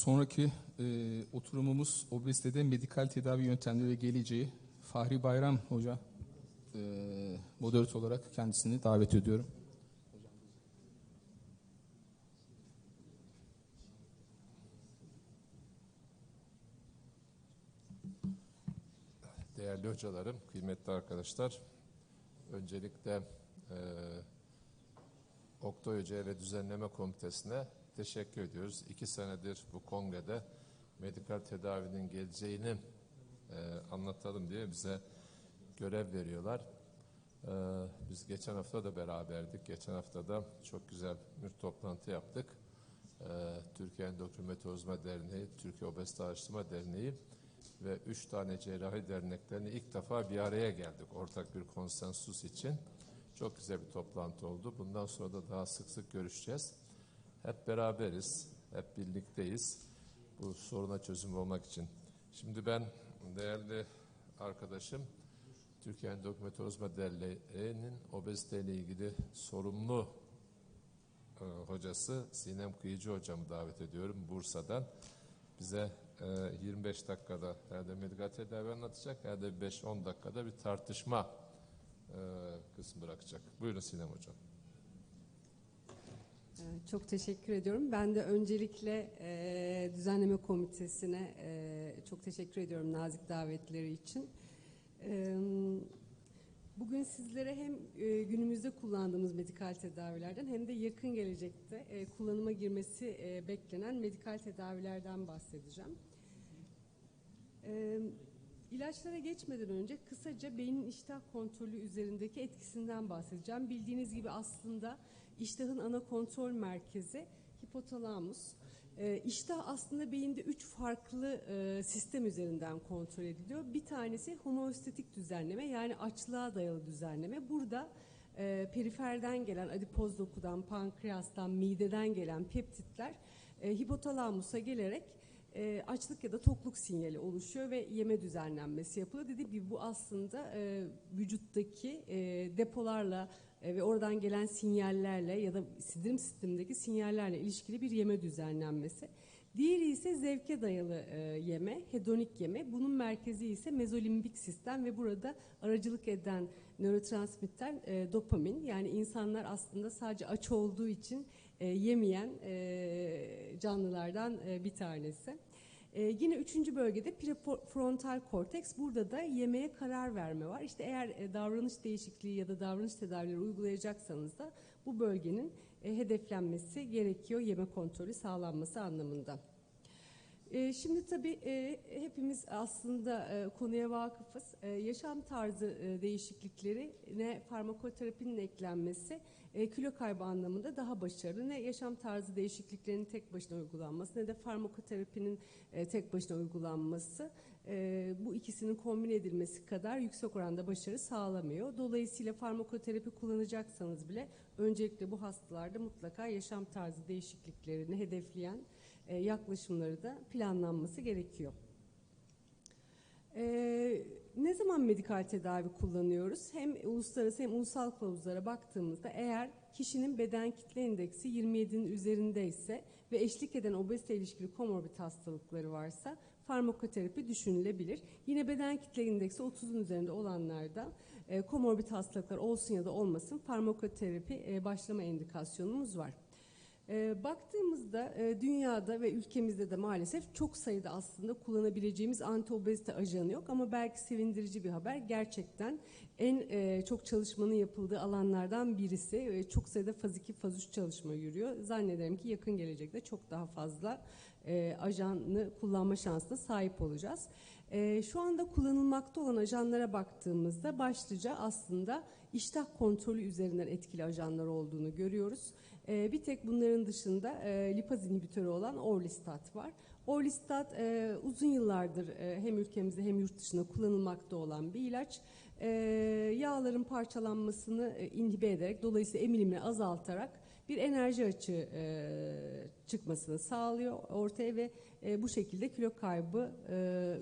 sonraki e, oturumumuz obezitede medikal tedavi yöntemleri ve geleceği. Fahri Bayram Hoca e, moderatör olarak kendisini davet ediyorum. Değerli hocalarım, kıymetli arkadaşlar, öncelikle e, Oktay Hoca'ya ve Düzenleme Komitesi'ne teşekkür ediyoruz. İki senedir bu kongrede medikal tedavinin geleceğini e, anlatalım diye bize görev veriyorlar. E, biz geçen hafta da beraberdik. Geçen hafta da çok güzel bir toplantı yaptık. E, Türkiye Endokrimatozma Derneği, Türkiye Obezite Araştırma Derneği ve üç tane cerrahi derneklerini ilk defa bir araya geldik ortak bir konsensus için. Çok güzel bir toplantı oldu. Bundan sonra da daha sık sık görüşeceğiz. Hep beraberiz, hep birlikteyiz bu soruna çözüm olmak için. Şimdi ben değerli arkadaşım Türkiye Endokrimatozma Derneği'nin obeziteyle ilgili sorumlu e, hocası Sinem Kıyıcı hocamı davet ediyorum Bursa'dan. Bize e, 25 dakikada herhalde medikal tedavi anlatacak, herhalde 5-10 dakikada bir tartışma e, kısmı bırakacak. Buyurun Sinem hocam. Ee, Çok teşekkür ediyorum. Ben de öncelikle e, düzenleme komitesine e, çok teşekkür ediyorum nazik davetleri için. E, bugün sizlere hem e, günümüzde kullandığımız medikal tedavilerden hem de yakın gelecekte e, kullanıma girmesi e, beklenen medikal tedavilerden bahsedeceğim. E, İlaçlara geçmeden önce kısaca beynin iştah kontrolü üzerindeki etkisinden bahsedeceğim. Bildiğiniz gibi aslında iştahın ana kontrol merkezi hipotalamus. Ee, iştah aslında beyinde üç farklı e, sistem üzerinden kontrol ediliyor. Bir tanesi homeostatik düzenleme yani açlığa dayalı düzenleme. Burada e, periferden gelen adipoz dokudan, pankreastan, mideden gelen peptitler e, hipotalamusa gelerek e, açlık ya da tokluk sinyali oluşuyor ve yeme düzenlenmesi yapılıyor. Dediğim gibi bu aslında e, vücuttaki e, depolarla e, ve oradan gelen sinyallerle ya da sindirim sistemindeki sinyallerle ilişkili bir yeme düzenlenmesi. Diğeri ise zevke dayalı e, yeme, hedonik yeme. Bunun merkezi ise mezolimbik sistem ve burada aracılık eden nörotransmitter e, dopamin. Yani insanlar aslında sadece aç olduğu için e, yemeyen e, canlılardan e, bir tanesi. E, yine üçüncü bölgede prefrontal korteks. Burada da yemeğe karar verme var. İşte eğer e, davranış değişikliği ya da davranış tedavileri uygulayacaksanız da bu bölgenin e, hedeflenmesi gerekiyor yeme kontrolü sağlanması anlamında. E, şimdi tabii e, hepimiz aslında e, konuya vakıfız. E, yaşam tarzı e, değişikliklerine farmakoterapinin eklenmesi e, kilo kaybı anlamında daha başarılı. Ne yaşam tarzı değişikliklerinin tek başına uygulanması ne de farmakoterapinin e, tek başına uygulanması e, bu ikisinin kombine edilmesi kadar yüksek oranda başarı sağlamıyor. Dolayısıyla farmakoterapi kullanacaksanız bile öncelikle bu hastalarda mutlaka yaşam tarzı değişikliklerini hedefleyen yaklaşımları da planlanması gerekiyor. Ee, ne zaman medikal tedavi kullanıyoruz? Hem uluslararası hem ulusal kılavuzlara baktığımızda eğer kişinin beden kitle indeksi 27'nin üzerindeyse ve eşlik eden obezite ilişkili komorbid hastalıkları varsa farmakoterapi düşünülebilir. Yine beden kitle indeksi 30'un üzerinde olanlarda e, komorbid hastalıklar olsun ya da olmasın farmakoterapi e, başlama indikasyonumuz var. E, baktığımızda e, dünyada ve ülkemizde de maalesef çok sayıda aslında kullanabileceğimiz anti-obezite ajanı yok ama belki sevindirici bir haber. Gerçekten en e, çok çalışmanın yapıldığı alanlardan birisi ve çok sayıda faz 2, faz 3 çalışma yürüyor. Zannederim ki yakın gelecekte çok daha fazla e, ajanı kullanma şansına sahip olacağız. E, şu anda kullanılmakta olan ajanlara baktığımızda başlıca aslında iştah kontrolü üzerinden etkili ajanlar olduğunu görüyoruz. E, bir tek bunların dışında e, lipaz inhibitörü olan Orlistat var. Orlistat e, uzun yıllardır e, hem ülkemizde hem yurt dışında kullanılmakta olan bir ilaç. Yağların parçalanmasını inhibe ederek dolayısıyla emilimini azaltarak bir enerji açığı çıkmasını sağlıyor ortaya ve bu şekilde kilo kaybı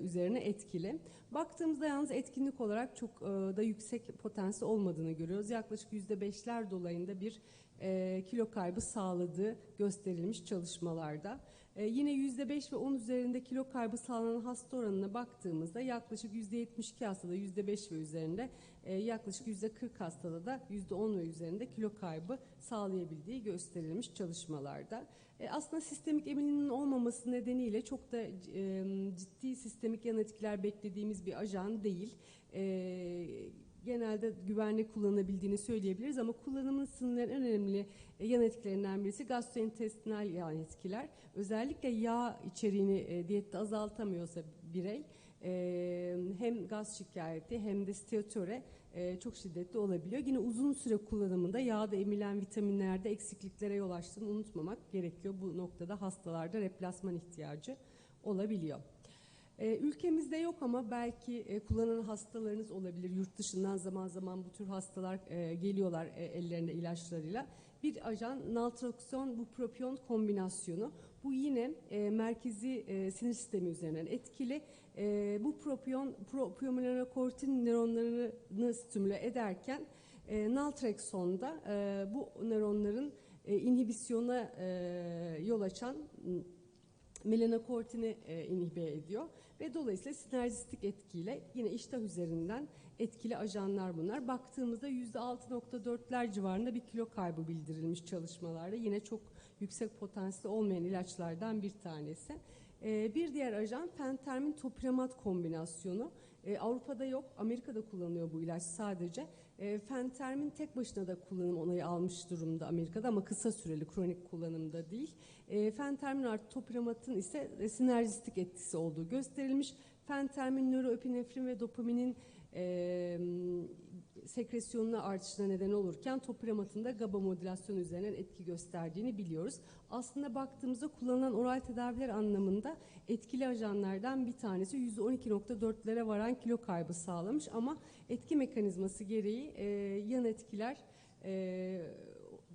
üzerine etkili. Baktığımızda yalnız etkinlik olarak çok da yüksek potansiyel olmadığını görüyoruz. Yaklaşık %5'ler dolayında bir e, kilo kaybı sağladığı gösterilmiş çalışmalarda. E, yine %5 ve 10 üzerinde kilo kaybı sağlanan hasta oranına baktığımızda yaklaşık %72 hastada %5 ve üzerinde e, yaklaşık %40 hastada da %10 ve üzerinde kilo kaybı sağlayabildiği gösterilmiş çalışmalarda. E, aslında sistemik emininin olmaması nedeniyle çok da e, ciddi sistemik yan etkiler beklediğimiz bir ajan değil. E, genelde güvenli kullanılabildiğini söyleyebiliriz ama kullanımın sınırlanan en önemli e, yan etkilerinden birisi gastrointestinal yan etkiler. Özellikle yağ içeriğini e, diyette azaltamıyorsa birey e, hem gaz şikayeti hem de steatore çok şiddetli olabiliyor. Yine uzun süre kullanımında yağda emilen vitaminlerde eksikliklere yol açtığını unutmamak gerekiyor. Bu noktada hastalarda replasman ihtiyacı olabiliyor. E, ülkemizde yok ama belki e, kullanan hastalarınız olabilir. Yurt dışından zaman zaman bu tür hastalar e, geliyorlar e, ellerinde ilaçlarıyla. Bir ajan naltrokson bupropion kombinasyonu. Bu yine e, merkezi e, sinir sistemi üzerinden etkili. E, bu propion, propionmelanokortin nöronlarını stimüle ederken e, naltreksonda e, bu nöronların e, inhibisyona e, yol açan melanokortini e, inhibe ediyor ve dolayısıyla sinerjistik etkiyle yine iştah üzerinden etkili ajanlar bunlar. Baktığımızda %6.4'ler civarında bir kilo kaybı bildirilmiş çalışmalarda. Yine çok yüksek potansiyeli olmayan ilaçlardan bir tanesi. E, bir diğer ajan fentermin topiramate kombinasyonu. E, Avrupa'da yok, Amerika'da kullanılıyor bu ilaç sadece. E, fentermin tek başına da kullanım onayı almış durumda Amerika'da ama kısa süreli kronik kullanımda değil. E, fentermin artı topiramatın ise e, sinerjistik etkisi olduğu gösterilmiş. Fentermin nöroepinefrin ve dopaminin e, sekresyonuna artışına neden olurken topiramatın da GABA modülasyonu üzerinden etki gösterdiğini biliyoruz. Aslında baktığımızda kullanılan oral tedaviler anlamında etkili ajanlardan bir tanesi %12.4'lere varan kilo kaybı sağlamış ama etki mekanizması gereği e, yan etkiler e,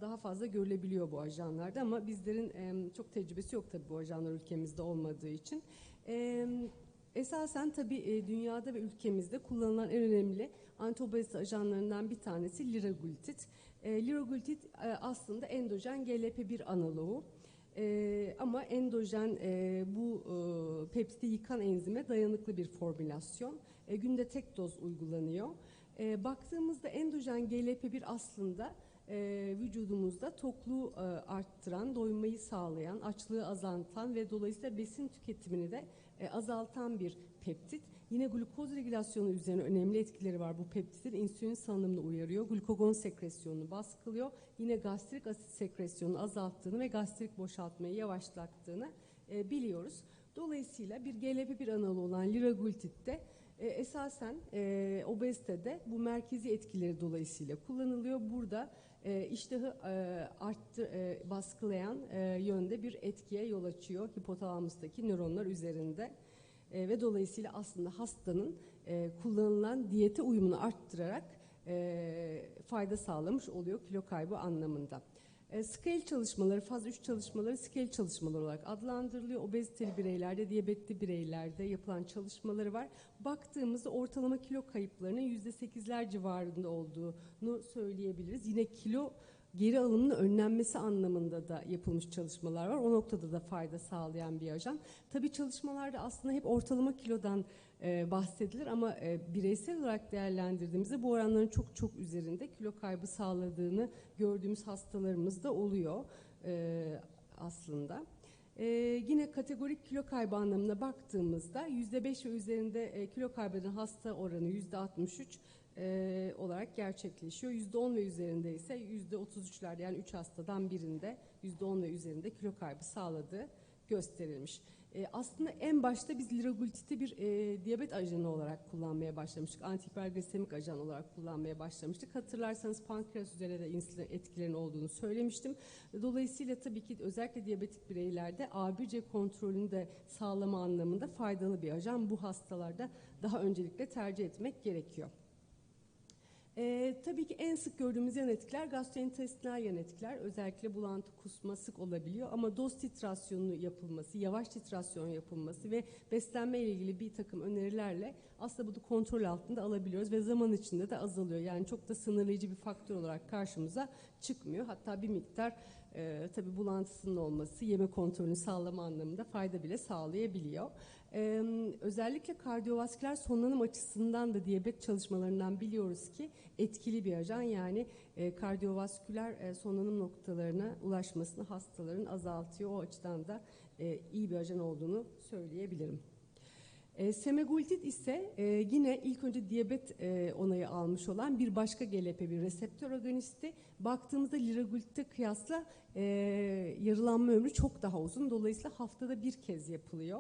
daha fazla görülebiliyor bu ajanlarda ama bizlerin e, çok tecrübesi yok tabii bu ajanlar ülkemizde olmadığı için. E, esasen tabii e, dünyada ve ülkemizde kullanılan en önemli antobezite ajanlarından bir tanesi liraglutid. E, liraglutid e, aslında endojen GLP-1 analoğu. E, ama endojen e, bu e, peptidi yıkan enzime dayanıklı bir formülasyon. E, günde tek doz uygulanıyor. E, baktığımızda endojen GLP-1 aslında e, vücudumuzda tokluğu e, arttıran, doymayı sağlayan, açlığı azaltan ve dolayısıyla besin tüketimini de e, azaltan bir peptit. Yine glukoz regülasyonu üzerine önemli etkileri var bu peptitin. insülin salınımını uyarıyor, glukagon sekresyonunu baskılıyor. Yine gastrik asit sekresyonunu azalttığını ve gastrik boşaltmayı yavaşlattığını e, biliyoruz. Dolayısıyla bir GLP-1 analoğu olan liraglutitte e, esasen e, obezitede bu merkezi etkileri dolayısıyla kullanılıyor. Burada e, iştahı e, arttı, e, baskılayan e, yönde bir etkiye yol açıyor hipotalamustaki nöronlar üzerinde. E, ve dolayısıyla aslında hastanın e, kullanılan diyete uyumunu arttırarak e, fayda sağlamış oluyor kilo kaybı anlamında. E, scale çalışmaları, faz 3 çalışmaları scale çalışmaları olarak adlandırılıyor. Obeziteli bireylerde, diyabetli bireylerde yapılan çalışmaları var. Baktığımızda ortalama kilo kayıplarının %8'ler civarında olduğunu söyleyebiliriz. Yine kilo geri alımının önlenmesi anlamında da yapılmış çalışmalar var. O noktada da fayda sağlayan bir ajan. Tabii çalışmalarda aslında hep ortalama kilodan e, bahsedilir ama e, bireysel olarak değerlendirdiğimizde bu oranların çok çok üzerinde kilo kaybı sağladığını gördüğümüz hastalarımız da oluyor e, aslında. Ee, yine kategorik kilo kaybı anlamına baktığımızda %5 ve üzerinde e, kilo kaybeden hasta oranı %63 e, olarak gerçekleşiyor. %10 ve üzerinde ise %33'lerde yani 3 hastadan birinde %10 ve üzerinde kilo kaybı sağladığı gösterilmiş. E, aslında en başta biz liraglutiti bir e, diyabet ajanı olarak kullanmaya başlamıştık. Antihiperglisemik ajan olarak kullanmaya başlamıştık. Hatırlarsanız pankreas üzerinde de insülin etkilerinin olduğunu söylemiştim. Dolayısıyla tabii ki özellikle diyabetik bireylerde A1C kontrolünü de sağlama anlamında faydalı bir ajan. Bu hastalarda daha öncelikle tercih etmek gerekiyor. Ee, tabii ki en sık gördüğümüz yan etkiler gastrointestinal yan etkiler. Özellikle bulantı, kusma sık olabiliyor ama doz titrasyonu yapılması, yavaş titrasyon yapılması ve beslenme ile ilgili bir takım önerilerle aslında bunu kontrol altında alabiliyoruz ve zaman içinde de azalıyor. Yani çok da sınırlayıcı bir faktör olarak karşımıza çıkmıyor. Hatta bir miktar e, tabii bulantısının olması yeme kontrolünü sağlama anlamında fayda bile sağlayabiliyor. Ee, özellikle kardiyovasküler sonlanım açısından da diyabet çalışmalarından biliyoruz ki etkili bir ajan yani e, kardiyovasküler e, sonlanım noktalarına ulaşmasını hastaların azaltıyor. O açıdan da e, iyi bir ajan olduğunu söyleyebilirim. E, semaglutid ise e, yine ilk önce diyabet e, onayı almış olan bir başka GLP-1 reseptör agonisti. Baktığımızda liraglutide kıyasla e, yarılanma ömrü çok daha uzun. Dolayısıyla haftada bir kez yapılıyor.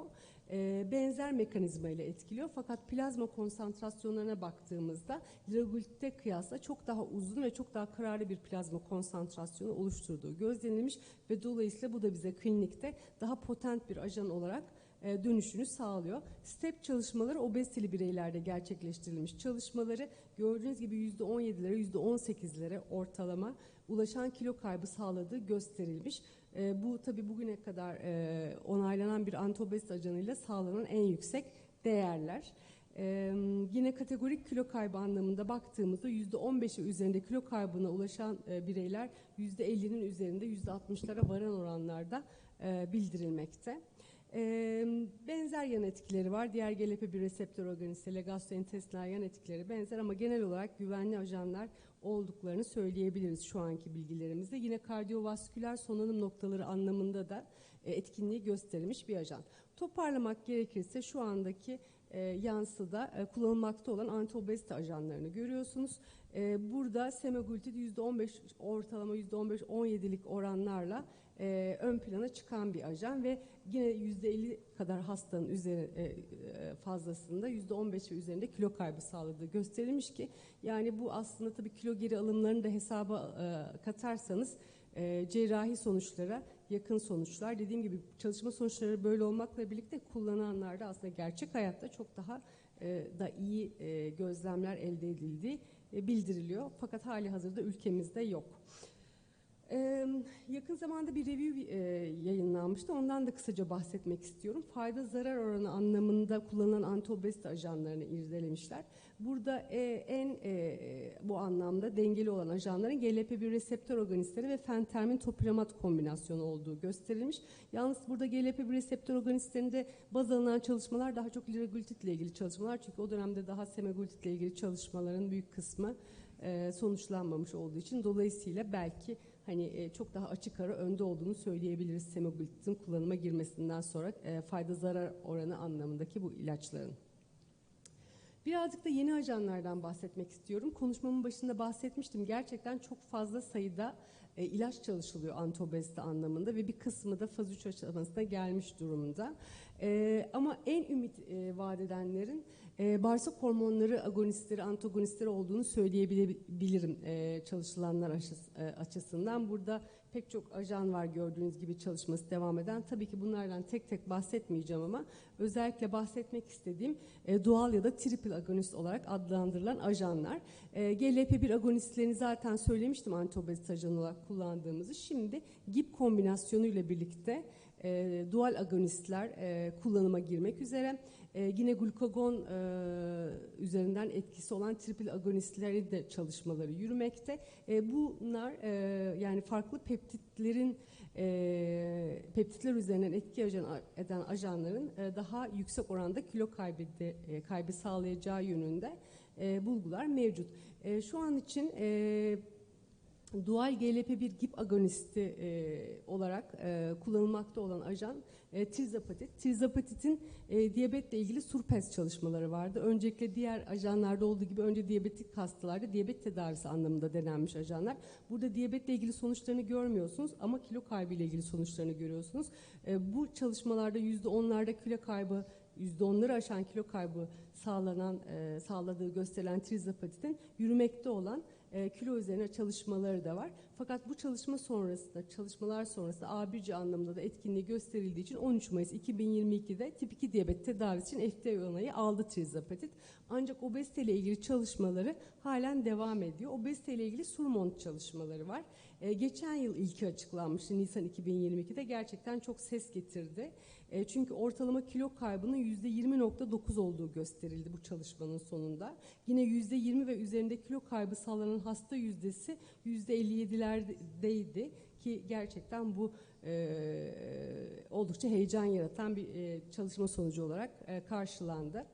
E, benzer mekanizma ile etkiliyor. Fakat plazma konsantrasyonlarına baktığımızda liraglutide kıyasla çok daha uzun ve çok daha kararlı bir plazma konsantrasyonu oluşturduğu gözlenilmiş ve dolayısıyla bu da bize klinikte daha potent bir ajan olarak e, dönüşünü sağlıyor. STEP çalışmaları obeziteli bireylerde gerçekleştirilmiş çalışmaları gördüğünüz gibi %17'lere %18'lere ortalama ulaşan kilo kaybı sağladığı gösterilmiş. E, bu tabi bugüne kadar e, onaylanan bir antobezite ajanıyla sağlanan en yüksek değerler. Ee, yine kategorik kilo kaybı anlamında baktığımızda %15'i üzerinde kilo kaybına ulaşan e, bireyler %50'nin üzerinde %60'lara varan oranlarda e, bildirilmekte. Ee, benzer yan etkileri var. Diğer GLP-1 reseptör organistiyle gastrointestinal yan etkileri benzer ama genel olarak güvenli ajanlar olduklarını söyleyebiliriz şu anki bilgilerimizde. Yine kardiyovasküler sonlanım noktaları anlamında da e, etkinliği gösterilmiş bir ajan. Toparlamak gerekirse şu andaki e, yansıda e, kullanılmakta olan antiobezite ajanlarını görüyorsunuz. E, burada semaglutid %15 ortalama %15-17'lik oranlarla e, ön plana çıkan bir ajan ve yine %50 kadar hastanın üzeri e, e, fazlasında %15 ve üzerinde kilo kaybı sağladığı gösterilmiş ki yani bu aslında tabii kilo geri alımlarını da hesaba e, katarsanız e, cerrahi sonuçlara yakın sonuçlar. Dediğim gibi çalışma sonuçları böyle olmakla birlikte kullananlarda aslında gerçek hayatta çok daha e, da iyi e, gözlemler elde edildiği e, bildiriliyor. Fakat hali hazırda ülkemizde yok. Yakın zamanda bir review yayınlanmıştı. Ondan da kısaca bahsetmek istiyorum. Fayda zarar oranı anlamında kullanılan antiobezite ajanlarını irdelemişler. Burada en bu anlamda dengeli olan ajanların GLP-1 reseptör agonistleri ve fentermin topiramate kombinasyonu olduğu gösterilmiş. Yalnız burada GLP-1 reseptör agonistlerinde baz alınan çalışmalar daha çok liraglutid ile ilgili çalışmalar. Çünkü o dönemde daha semaglutid ile ilgili çalışmaların büyük kısmı sonuçlanmamış olduğu için dolayısıyla belki hani e, çok daha açık ara önde olduğunu söyleyebiliriz semaglutidin kullanıma girmesinden sonra e, fayda zarar oranı anlamındaki bu ilaçların. Birazcık da yeni ajanlardan bahsetmek istiyorum. Konuşmamın başında bahsetmiştim. Gerçekten çok fazla sayıda e, ilaç çalışılıyor antobezite anlamında ve bir kısmı da faz 3 aşamasına gelmiş durumda. E, ama en ümit e, vaat edenlerin e, bağırsak hormonları agonistleri, antagonistleri olduğunu söyleyebilirim e, çalışılanlar e, açısından. Burada pek çok ajan var gördüğünüz gibi çalışması devam eden. Tabii ki bunlardan tek tek bahsetmeyeceğim ama özellikle bahsetmek istediğim e, doğal ya da triple agonist olarak adlandırılan ajanlar. E, GLP-1 agonistlerini zaten söylemiştim antobezite ajanı olarak kullandığımızı. Şimdi GIP kombinasyonu ile birlikte e, dual agonistler e, kullanıma girmek üzere. E, yine glukagon e, üzerinden etkisi olan triple agonistleri de çalışmaları yürümekte. E, bunlar e, yani farklı peptitlerin e, peptitler üzerinden etki eden ajanların e, daha yüksek oranda kilo kaybı, e, kaybı sağlayacağı yönünde e, bulgular mevcut. E, şu an için e, dual GLP-1 GIP agonisti e, olarak e, kullanılmakta olan ajan e, trizapatit. Trizapatitin e, diyabetle ilgili surpes çalışmaları vardı. Öncelikle diğer ajanlarda olduğu gibi önce diyabetik hastalarda diyabet tedavisi anlamında denenmiş ajanlar. Burada diyabetle ilgili sonuçlarını görmüyorsunuz ama kilo kaybı ile ilgili sonuçlarını görüyorsunuz. E, bu çalışmalarda %10'larda kilo kaybı %10'ları aşan kilo kaybı sağlanan, e, sağladığı gösterilen trizapatitin yürümekte olan e, kilo üzerine çalışmaları da var. Fakat bu çalışma sonrasında, çalışmalar sonrasında A1C anlamında da etkinliği gösterildiği için 13 Mayıs 2022'de tip 2 diyabet tedavisi için FDA onayı aldı trizapatit. Ancak obezite ile ilgili çalışmaları halen devam ediyor. Obezite ile ilgili Surmont çalışmaları var. E, geçen yıl ilki açıklanmıştı Nisan 2022'de. Gerçekten çok ses getirdi. E, çünkü ortalama kilo kaybının %20.9 olduğu gösterildi bu çalışmanın sonunda. Yine %20 ve üzerinde kilo kaybı sağlanan hasta yüzdesi %57'lerdeydi ki gerçekten bu e, oldukça heyecan yaratan bir e, çalışma sonucu olarak e, karşılandı.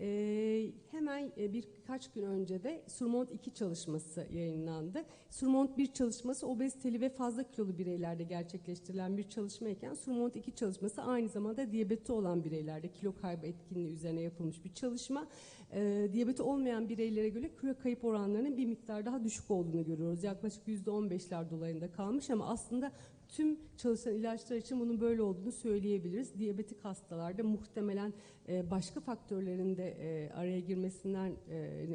E, hemen e, birkaç gün önce de Surmont 2 çalışması yayınlandı. Surmont 1 çalışması obeziteli ve fazla kilolu bireylerde gerçekleştirilen bir çalışma iken Surmont 2 çalışması aynı zamanda diyabeti olan bireylerde kilo kaybı etkinliği üzerine yapılmış bir çalışma. E, diyabeti olmayan bireylere göre kilo kayıp oranlarının bir miktar daha düşük olduğunu görüyoruz. Yaklaşık %15'ler dolayında kalmış ama aslında tüm çalışan ilaçlar için bunun böyle olduğunu söyleyebiliriz. Diyabetik hastalarda muhtemelen e, başka faktörlerin de e, araya girmesinden e,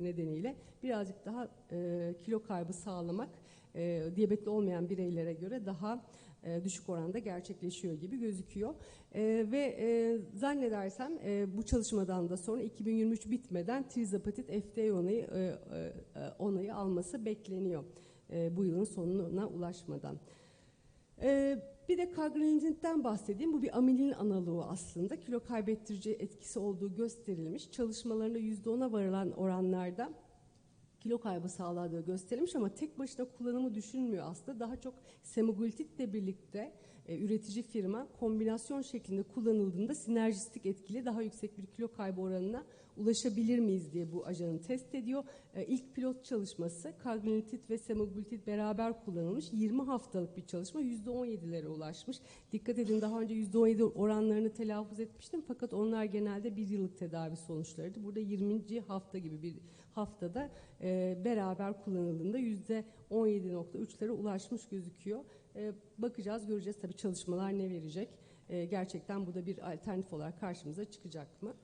nedeniyle birazcık daha kilo kaybı sağlamak diyabetli olmayan bireylere göre daha düşük oranda gerçekleşiyor gibi gözüküyor. Ve zannedersem bu çalışmadan da sonra 2023 bitmeden trizapatit FDA onayı, onayı alması bekleniyor bu yılın sonuna ulaşmadan. Ee, bir de kagrilininden bahsedeyim. Bu bir amilin analoğu aslında. Kilo kaybettirici etkisi olduğu gösterilmiş. Çalışmalarında %10'a varılan oranlarda kilo kaybı sağladığı gösterilmiş ama tek başına kullanımı düşünmüyor aslında. Daha çok semaglutitle birlikte e, üretici firma kombinasyon şeklinde kullanıldığında sinerjistik etkili daha yüksek bir kilo kaybı oranına ulaşabilir miyiz diye bu ajanı test ediyor. E, ilk pilot çalışması karbonhidrat ve semaglutid beraber kullanılmış. 20 haftalık bir çalışma %17'lere ulaşmış. Dikkat edin daha önce %17 oranlarını telaffuz etmiştim fakat onlar genelde bir yıllık tedavi sonuçlarıydı. Burada 20. hafta gibi bir haftada e, beraber kullanıldığında %17.3'lere ulaşmış gözüküyor. E, bakacağız, göreceğiz tabii çalışmalar ne verecek. E, gerçekten bu da bir alternatif olarak karşımıza çıkacak mı?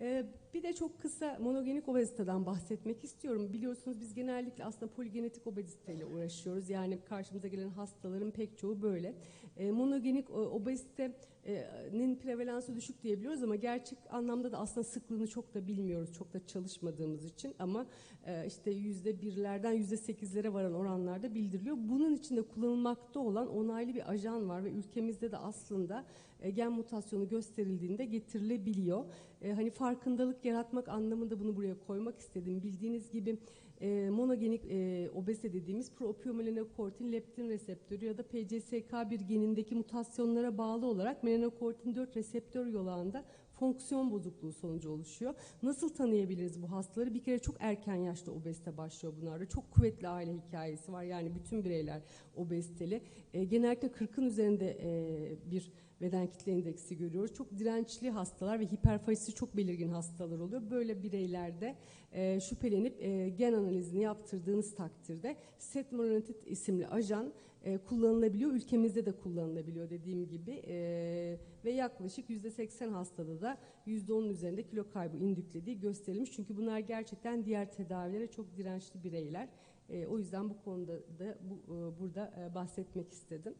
Ee, bir de çok kısa monogenik obeziteden bahsetmek istiyorum. Biliyorsunuz biz genellikle aslında poligenetik obeziteyle uğraşıyoruz. Yani karşımıza gelen hastaların pek çoğu böyle. Ee, monogenik obezitenin prevalansı düşük diyebiliyoruz ama gerçek anlamda da aslında sıklığını çok da bilmiyoruz. Çok da çalışmadığımız için ama e, işte yüzde birlerden yüzde sekizlere varan oranlarda bildiriliyor. Bunun içinde kullanılmakta olan onaylı bir ajan var ve ülkemizde de aslında e, gen mutasyonu gösterildiğinde getirilebiliyor. E, hani farkındalık yaratmak anlamında bunu buraya koymak istedim. Bildiğiniz gibi e, monogenik e, obezite dediğimiz proopiomelanokortin leptin reseptörü ya da PCSK1 genindeki mutasyonlara bağlı olarak melanokortin 4 reseptör yolağında fonksiyon bozukluğu sonucu oluşuyor. Nasıl tanıyabiliriz bu hastaları? Bir kere çok erken yaşta obezite başlıyor bunlarda. Çok kuvvetli aile hikayesi var. Yani bütün bireyler obeziteli. E, genellikle 40'ın üzerinde e, bir beden kitle indeksi görüyoruz. Çok dirençli hastalar ve hiperfazisi çok belirgin hastalar oluyor. Böyle bireylerde e, şüphelenip e, gen analizini yaptırdığınız takdirde setmelanotid isimli ajan e, kullanılabiliyor. Ülkemizde de kullanılabiliyor dediğim gibi e, ve yaklaşık %80 hastada da %10'un üzerinde kilo kaybı indüklediği gösterilmiş. Çünkü bunlar gerçekten diğer tedavilere çok dirençli bireyler. E, o yüzden bu konuda da bu, e, burada e, bahsetmek istedim.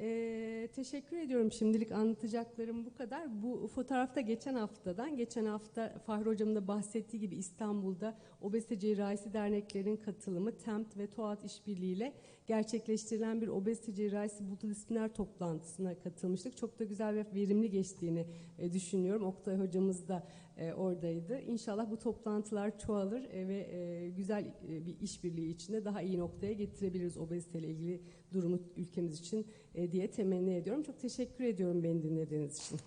Ee, teşekkür ediyorum şimdilik anlatacaklarım bu kadar. Bu fotoğrafta geçen haftadan, geçen hafta Fahri Hocam'ın da bahsettiği gibi İstanbul'da Obezite Cerrahisi Derneklerinin katılımı TEMT ve TOAT işbirliğiyle gerçekleştirilen bir obezite cerrahisi multidisipliner toplantısına katılmıştık. Çok da güzel ve verimli geçtiğini düşünüyorum. Oktay hocamız da e, oradaydı. İnşallah bu toplantılar çoğalır e, ve e, güzel e, bir işbirliği içinde daha iyi noktaya getirebiliriz obeziteyle ilgili durumu ülkemiz için e, diye temenni ediyorum. Çok teşekkür ediyorum beni dinlediğiniz için.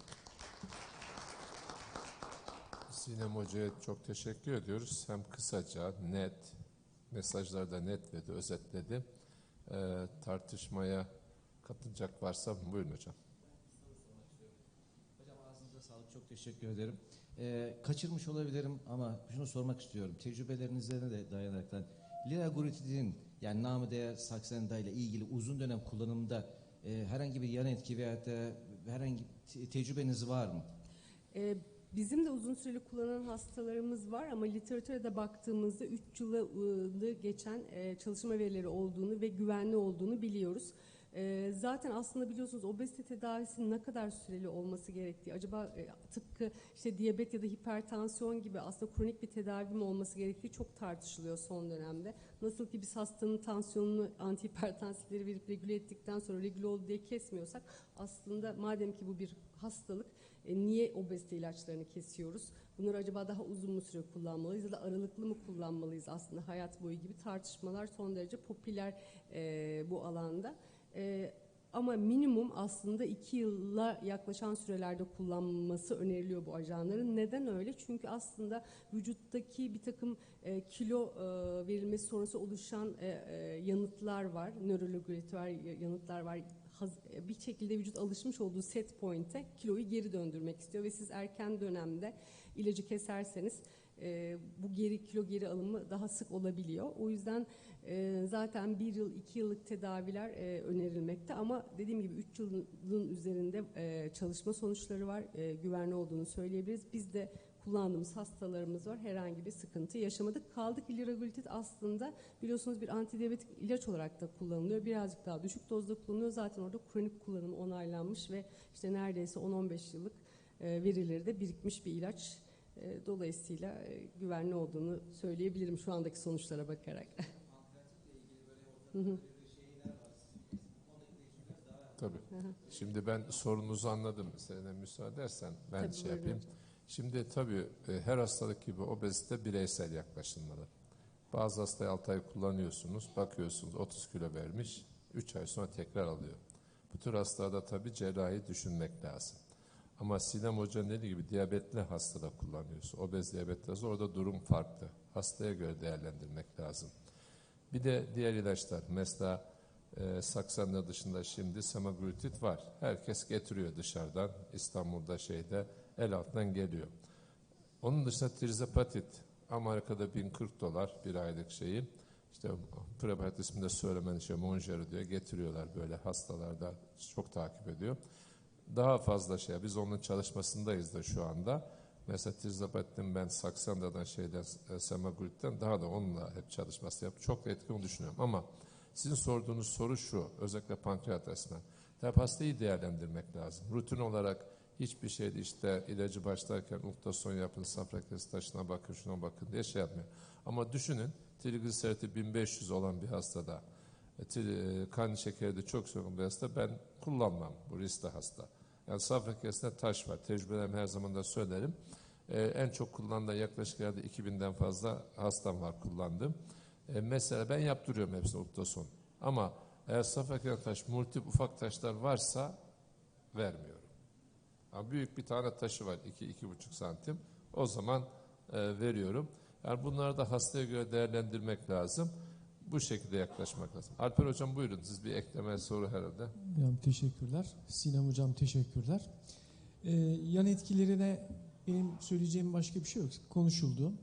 Sinem Hoca'ya çok teşekkür ediyoruz. Hem kısaca, net, mesajları da net ve de özetledi. Ee, tartışmaya katılacak varsa buyurun hocam. Hocam ağzınıza sağlık. Çok teşekkür ederim. Ee, kaçırmış olabilirim ama şunu sormak istiyorum. Tecrübelerinizden de dayanaraktan liraglutidin yani namı değer saksenda ile ilgili uzun dönem kullanımda e, herhangi bir yan etki veya da herhangi te- tecrübeniz var mı? E, Bizim de uzun süreli kullanan hastalarımız var ama literatüre de baktığımızda 3 yılı geçen e, çalışma verileri olduğunu ve güvenli olduğunu biliyoruz. E, zaten aslında biliyorsunuz obezite tedavisinin ne kadar süreli olması gerektiği, acaba e, tıpkı işte diyabet ya da hipertansiyon gibi aslında kronik bir tedavi mi olması gerektiği çok tartışılıyor son dönemde. Nasıl ki biz hastanın tansiyonunu antihipertansifleri verip regüle ettikten sonra regüle oldu diye kesmiyorsak aslında madem ki bu bir hastalık e, niye obezite ilaçlarını kesiyoruz? Bunları acaba daha uzun mu süre kullanmalıyız ya da aralıklı mı kullanmalıyız aslında hayat boyu gibi tartışmalar son derece popüler e, bu alanda. E, ama minimum aslında iki yılla yaklaşan sürelerde kullanılması öneriliyor bu ajanların. Neden öyle? Çünkü aslında vücuttaki bir takım e, kilo e, verilmesi sonrası oluşan e, e, yanıtlar var. Nörologüritüel yanıtlar var. E, bir şekilde vücut alışmış olduğu set point'e kiloyu geri döndürmek istiyor ve siz erken dönemde ilacı keserseniz e, bu geri kilo geri alımı daha sık olabiliyor. O yüzden e, zaten bir yıl, iki yıllık tedaviler e, önerilmekte ama dediğim gibi üç yılın üzerinde e, çalışma sonuçları var. E, güvenli olduğunu söyleyebiliriz. Biz de kullandığımız hastalarımız var. Herhangi bir sıkıntı yaşamadık. Kaldı ki aslında biliyorsunuz bir antidiyabetik ilaç olarak da kullanılıyor. Birazcık daha düşük dozda kullanılıyor. Zaten orada kronik kullanım onaylanmış ve işte neredeyse 10-15 yıllık e, verileri de birikmiş bir ilaç. E, Dolayısıyla e, güvenli olduğunu söyleyebilirim şu andaki sonuçlara bakarak. Tabii. Şimdi ben sorunuzu anladım. Seninle müsaade edersen ben Tabii, şey yapayım. hocam. Şimdi tabii e, her hastalık gibi obezite bireysel yaklaşılmalı. Bazı hastayı 6 ay kullanıyorsunuz, bakıyorsunuz 30 kilo vermiş, 3 ay sonra tekrar alıyor. Bu tür hastalarda tabii cerrahi düşünmek lazım. Ama Sinem Hoca'nın dediği gibi diyabetli hastada kullanıyorsun. Obez diyabetli hasta orada durum farklı. Hastaya göre değerlendirmek lazım. Bir de diğer ilaçlar mesela e, Saksanlar dışında şimdi semaglutid var. Herkes getiriyor dışarıdan İstanbul'da şeyde el altından geliyor. Onun dışında trizapatit Amerika'da 1040 dolar bir aylık şeyi. İşte preparat ismini de söylemen şey Monjero diyor getiriyorlar böyle hastalarda çok takip ediyor. Daha fazla şey biz onun çalışmasındayız da şu anda. Mesela trizapattin ben Saksanda'dan şeyden e, semaglutiden daha da onunla hep çalışması yapıp çok etkili düşünüyorum ama sizin sorduğunuz soru şu, özellikle pankreat açısından. Tabi hastayı değerlendirmek lazım. Rutin olarak hiçbir şeyde işte ilacı başlarken ultrason yapın, safra taşına bakın, şuna bakın diye şey yapmıyor. Ama düşünün, trigliseriti 1500 olan bir hastada, e, e, kan şekeri de çok sorun bir hasta, ben kullanmam bu riskli hasta. Yani safra kesesinde taş var, tecrübelerimi her zaman da söylerim. E, en çok kullanılan yaklaşık yerde 2000'den fazla hastam var kullandım. E, mesela ben yaptırıyorum hepsini ultrason. Ama eğer safra taş, multi ufak taşlar varsa vermiyorum. Ama büyük bir tane taşı var 2-2,5 santim. O zaman e, veriyorum. Yani bunları da hastaya göre değerlendirmek lazım. Bu şekilde yaklaşmak lazım. Alper Hocam buyurun siz bir ekleme soru herhalde. Hocam teşekkürler. Sinem Hocam teşekkürler. Ee, yan etkilerine benim söyleyeceğim başka bir şey yok. Konuşuldu.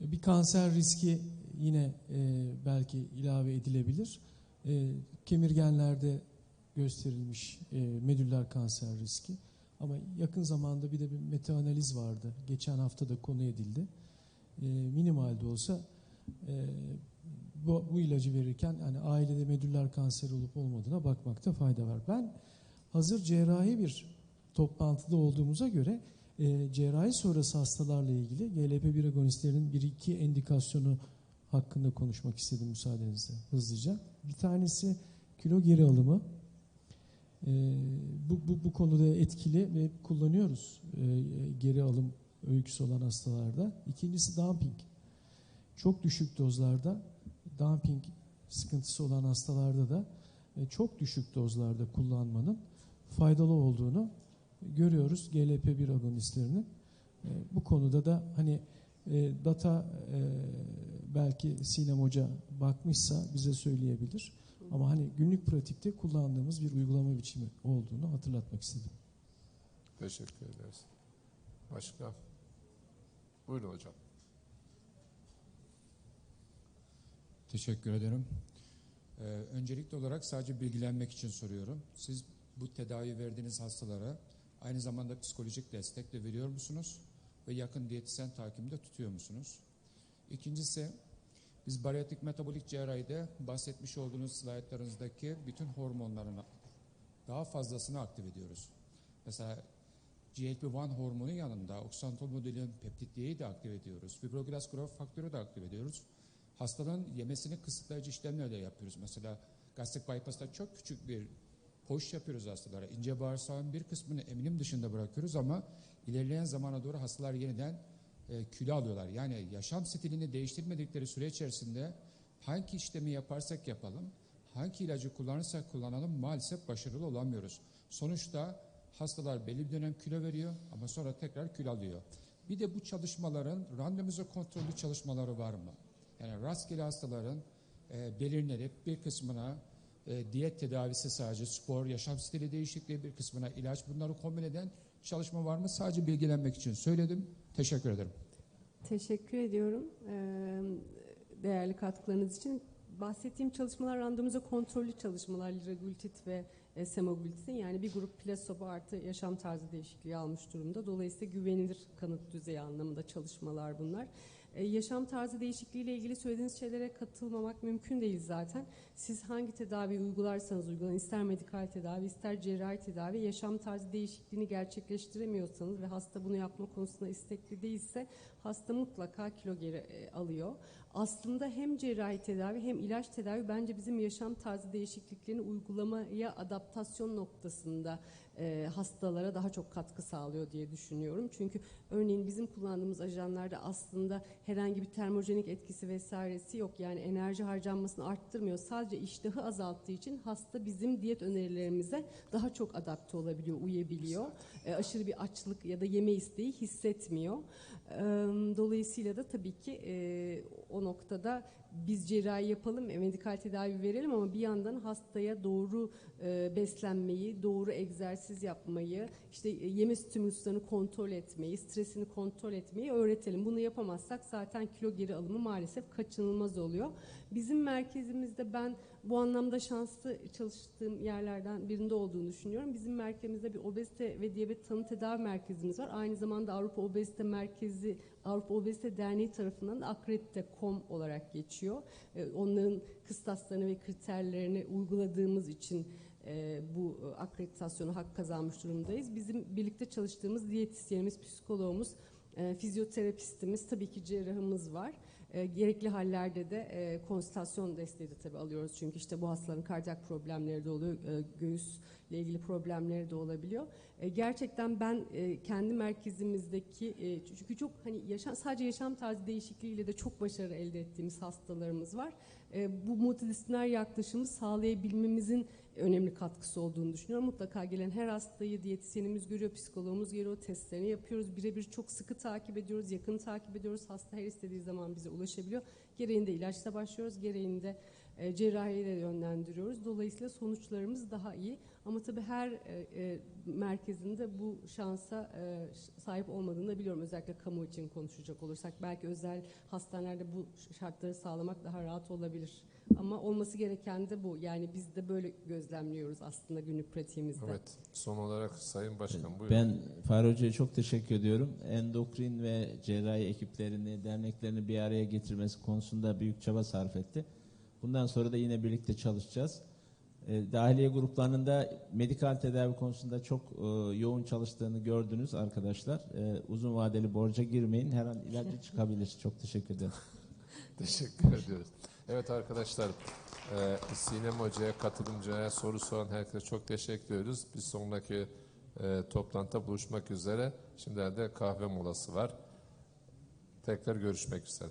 Ee, Bir kanser riski yine e, belki ilave edilebilir. E, kemirgenlerde gösterilmiş e, medüller kanser riski. Ama yakın zamanda bir de bir metaanaliz vardı. Geçen hafta da konu edildi. E, minimal de olsa e, bu, bu ilacı verirken yani ailede medüller kanseri olup olmadığına bakmakta fayda var. Ben hazır cerrahi bir toplantıda olduğumuza göre e, cerrahi sonrası hastalarla ilgili GLP-1 agonistlerinin bir iki endikasyonu hakkında konuşmak istedim müsaadenizle hızlıca. Bir tanesi kilo geri alımı. E, bu, bu, bu konuda etkili ve kullanıyoruz e, geri alım öyküsü olan hastalarda. İkincisi dumping. Çok düşük dozlarda dumping sıkıntısı olan hastalarda da e, çok düşük dozlarda kullanmanın faydalı olduğunu görüyoruz GLP-1 agonistlerinin. E, Bu konuda da hani e, data belki Sinem Hoca bakmışsa bize söyleyebilir. Ama hani günlük pratikte kullandığımız bir uygulama biçimi olduğunu hatırlatmak istedim. Teşekkür ederiz. Başka? Buyurun hocam. Teşekkür ederim. Ee, öncelikli olarak sadece bilgilenmek için soruyorum. Siz bu tedavi verdiğiniz hastalara aynı zamanda psikolojik destek de veriyor musunuz? ve yakın diyetisyen takibinde tutuyor musunuz? İkincisi, biz bariyatrik metabolik cerrahide bahsetmiş olduğunuz slaytlarınızdaki bütün hormonların daha fazlasını aktif ediyoruz. Mesela GLP-1 hormonu yanında oksantol modelin peptit D'yi de aktif ediyoruz. Fibroblast growth faktörü de aktif ediyoruz. Hastanın yemesini kısıtlayıcı işlemler de yapıyoruz. Mesela gastrik bypass'ta çok küçük bir poş yapıyoruz hastalara. İnce bağırsağın bir kısmını eminim dışında bırakıyoruz ama ilerleyen zamana doğru hastalar yeniden e, kilo alıyorlar. Yani yaşam stilini değiştirmedikleri süre içerisinde hangi işlemi yaparsak yapalım, hangi ilacı kullanırsak kullanalım maalesef başarılı olamıyoruz. Sonuçta hastalar belli bir dönem kilo veriyor ama sonra tekrar kilo alıyor. Bir de bu çalışmaların randomize kontrollü çalışmaları var mı? Yani rastgele hastaların e, belirlenip bir kısmına e, diyet tedavisi sadece spor, yaşam stili değişikliği bir kısmına ilaç bunları kombin eden çalışma var mı? Sadece bilgilenmek için söyledim. Teşekkür ederim. Teşekkür ediyorum eee, değerli katkılarınız için. Bahsettiğim çalışmalar randomize kontrollü çalışmalar liraglutid ve e, semaglutidin yani bir grup plasebo artı yaşam tarzı değişikliği almış durumda. Dolayısıyla güvenilir kanıt düzeyi anlamında çalışmalar bunlar. E, yaşam tarzı değişikliği ile ilgili söylediğiniz şeylere katılmamak mümkün değil zaten. Siz hangi tedavi uygularsanız uygulayın, ister medikal tedavi, ister cerrahi tedavi, yaşam tarzı değişikliğini gerçekleştiremiyorsanız ve hasta bunu yapma konusunda istekli değilse hasta mutlaka kilo geri e, alıyor. Aslında hem cerrahi tedavi hem ilaç tedavi bence bizim yaşam tarzı değişikliklerini uygulamaya adaptasyon noktasında e, hastalara daha çok katkı sağlıyor diye düşünüyorum. Çünkü örneğin bizim kullandığımız ajanlarda aslında herhangi bir termojenik etkisi vesairesi yok. Yani enerji harcanmasını arttırmıyor. Sadece iştahı azalttığı için hasta bizim diyet önerilerimize daha çok adapte olabiliyor, uyabiliyor. E, aşırı bir açlık ya da yeme isteği hissetmiyor. E, dolayısıyla da tabii ki e, o noktada biz cerrahi yapalım, e, medikal tedavi verelim ama bir yandan hastaya doğru e, beslenmeyi, doğru egzersiz yapmayı, işte e, yeme stimüluslarını kontrol etmeyi, stresini kontrol etmeyi öğretelim. Bunu yapamazsak zaten kilo geri alımı maalesef kaçınılmaz oluyor. Bizim merkezimizde ben bu anlamda şanslı çalıştığım yerlerden birinde olduğunu düşünüyorum. Bizim merkezimizde bir obezite ve diyabet tanı tedavi merkezimiz var. Aynı zamanda Avrupa Obezite Merkezi, Avrupa Obezite Derneği tarafından da akredite.com olarak geçiyor. Ee, Onların kıstaslarını ve kriterlerini uyguladığımız için e, bu e, akreditasyonu hak kazanmış durumdayız. Bizim birlikte çalıştığımız diyetisyenimiz, psikologumuz, e, fizyoterapistimiz, tabii ki cerrahımız var. E, gerekli hallerde de e, konsültasyon desteği de tabii alıyoruz. Çünkü işte bu hastaların kardiyak problemleri de oluyor, e, göğüsle ilgili problemleri de olabiliyor. E, gerçekten ben e, kendi merkezimizdeki e, çünkü çok hani yaşam, sadece yaşam tarzı değişikliğiyle de çok başarı elde ettiğimiz hastalarımız var. E, bu multidisipliner yaklaşımı sağlayabilmemizin önemli katkısı olduğunu düşünüyorum. Mutlaka gelen her hastayı diyetisyenimiz görüyor, psikologumuz görüyor, testlerini yapıyoruz. Birebir çok sıkı takip ediyoruz, yakın takip ediyoruz. Hasta her istediği zaman bize ulaşabiliyor. Gereğinde ilaçla başlıyoruz, gereğinde e, cerrahiye de yönlendiriyoruz. Dolayısıyla sonuçlarımız daha iyi. Ama tabii her e, e, merkezinde bu şansa e, sahip olmadığını da biliyorum. Özellikle kamu için konuşacak olursak. Belki özel hastanelerde bu şartları sağlamak daha rahat olabilir. Ama olması gereken de bu. Yani biz de böyle gözlemliyoruz aslında günlük pratiğimizde. Evet. Son olarak Sayın Başkan buyurun. Ben Fahri Hoca'ya çok teşekkür ediyorum. Endokrin ve cerrahi ekiplerini, derneklerini bir araya getirmesi konusunda büyük çaba sarf etti. Bundan sonra da yine birlikte çalışacağız. E, dahiliye gruplarının da medikal tedavi konusunda çok e, yoğun çalıştığını gördünüz arkadaşlar. E, uzun vadeli borca girmeyin. Her an ilacı çıkabilir. Çok teşekkür ederim. Teşekkür ediyoruz. Evet arkadaşlar, e, Sinem Hoca'ya, katılımcıya, soru soran herkese çok teşekkür ediyoruz. Bir sonraki e, toplantıda buluşmak üzere. Şimdi de kahve molası var. Tekrar görüşmek üzere.